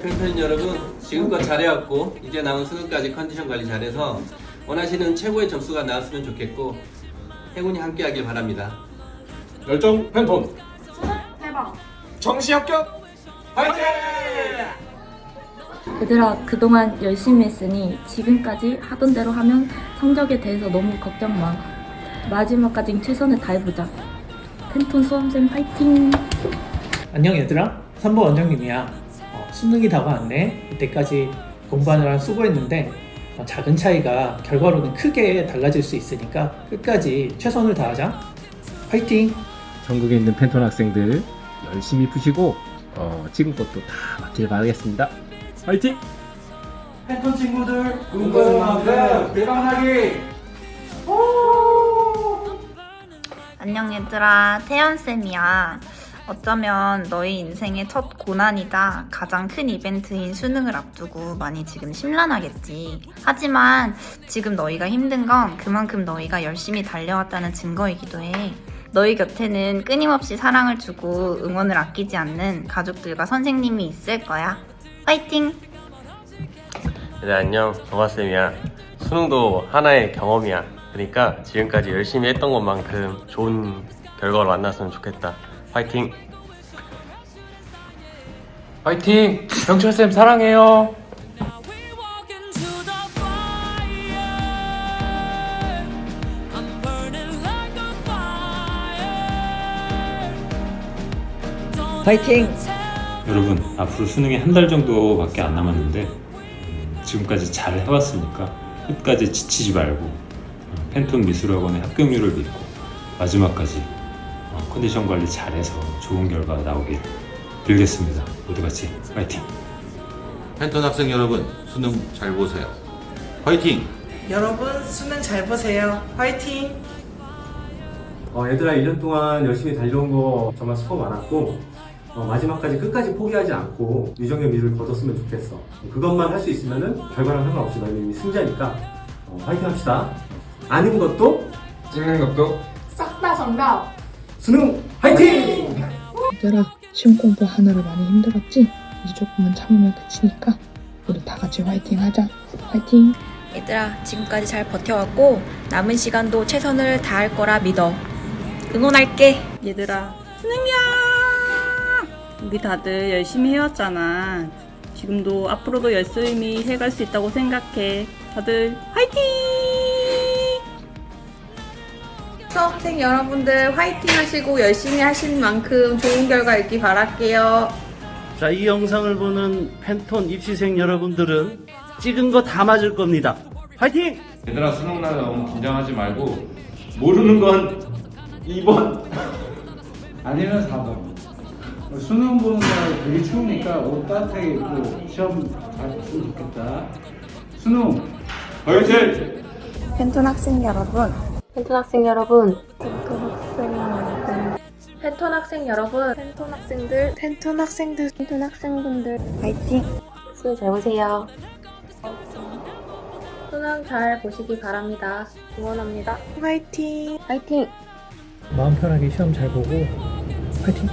팬 여러분 지금껏 잘해왔고 이제 남은 수능까지 컨디션 관리 잘해서 원하시는 최고의 점수가 나왔으면 좋겠고 행운이 함께하길 바랍니다. 열정 팬톤. 대박. 정시 합격! 화이팅! 얘들아 그동안 열심히 했으니 지금까지 하던 대로 하면 성적에 대해서 너무 걱정 마. 마지막까지 최선을 다해보자. 펜톤 수험생 파이팅! 안녕 얘들아. 3번 원장님이야. 어, 수능이 다가왔네 이때까지 공부하느라 수고했는데 어, 작은 차이가 결과로는 크게 달라질 수 있으니까 끝까지 최선을 다하자 화이팅! 전국에 있는 팬톤 학생들 열심히 푸시고 어, 지금 것도 다 맞길 바라겠습니다. 화이팅! 팬톤 친구들 꿈꾸는 만큼 대박나기 안녕 얘들아 태연쌤이야 어쩌면 너희 인생의 첫 고난이자 가장 큰 이벤트인 수능을 앞두고 많이 지금 심란하겠지 하지만 지금 너희가 힘든 건 그만큼 너희가 열심히 달려왔다는 증거이기도 해 너희 곁에는 끊임없이 사랑을 주고 응원을 아끼지 않는 가족들과 선생님이 있을 거야 파이팅! 네 안녕 정화쌤이야. 수능도 하나의 경험이야. 그러니까 지금까지 열심히 했던 것만큼 좋은 결과를 만났으면 좋겠다. 화이팅! 화이팅! 병철 쌤 사랑해요 화이팅! 여러분 앞으로 수능이 한 달 정도밖에 안 남았는데 음, 지금까지 잘 해왔으니까 끝까지 지치지 말고 어, 팬톤 미술학원의 합격률을 믿고 마지막까지 어, 컨디션 관리 잘해서 좋은 결과 나오길 빌겠습니다. 모두 같이 파이팅! 팬톤 학생 여러분 수능 잘 보세요. 화이팅! 여러분 수능 잘 보세요. 화이팅! 어, 얘들아 1년 동안 열심히 달려온 거 정말 수고 많았고 어, 마지막까지 끝까지 포기하지 않고 유정의 미를 거뒀으면 좋겠어 그것만 할 수 있으면은 결과랑 상관없이 너희는 이미 승자니까 어, 화이팅 합시다 아는 것도 찍는 것도 싹 다 정답! 수능 화이팅! 얘들아 시험 공부 하느라 많이 힘들었지? 이제 조금만 참으면 그치니까 우리 다 같이 화이팅 하자. 화이팅! 얘들아 지금까지 잘 버텨왔고 남은 시간도 최선을 다할 거라 믿어. 응원할게. 얘들아 수능이야! 우리 다들 열심히 해왔잖아. 지금도 앞으로도 열심히 해갈 수 있다고 생각해. 다들 화이팅 수험생 여러분들 화이팅 하시고 열심히 하신 만큼 좋은 결과 있길 바랄게요 자, 이 영상을 보는 팬톤 입시생 여러분들은 찍은 거 다 맞을 겁니다. 화이팅! 얘들아 수능 날 너무 긴장하지 말고 모르는 건 2번 아니면 4번 수능 보는 날 되게 추우니까 옷 따뜻하게 입고 시험 잘 봤으면 좋겠다 수능 화이팅! 펜톤 학생 여러분 펜톤 학생 여러분. 펜톤 학생 여러분. 펜톤 학생들. 펜톤 학생들. 펜톤 학생분들. 화이팅. 수능 잘 보세요. 수능 잘 보시기 바랍니다. 응원합니다. 화이팅. 화이팅. 마음 편하게 시험 잘 보고 화이팅!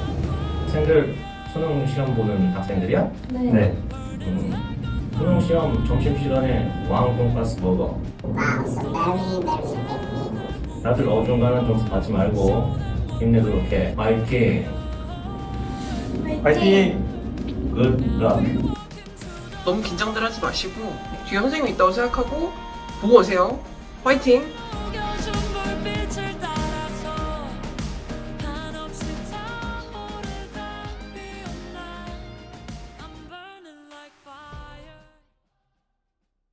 학생들 수능 시험 보는 학생들이야? 네, 음, 수능 시험 점심 시간에 왕 돈가스 먹어 다들 어중간한 점수 받지 말고 힘내도록 해 화이팅 화이팅! 굿락 너무 긴장들 하지 마시고 뒤에 선생님이 있다고 생각하고 보고 오세요. 화이팅!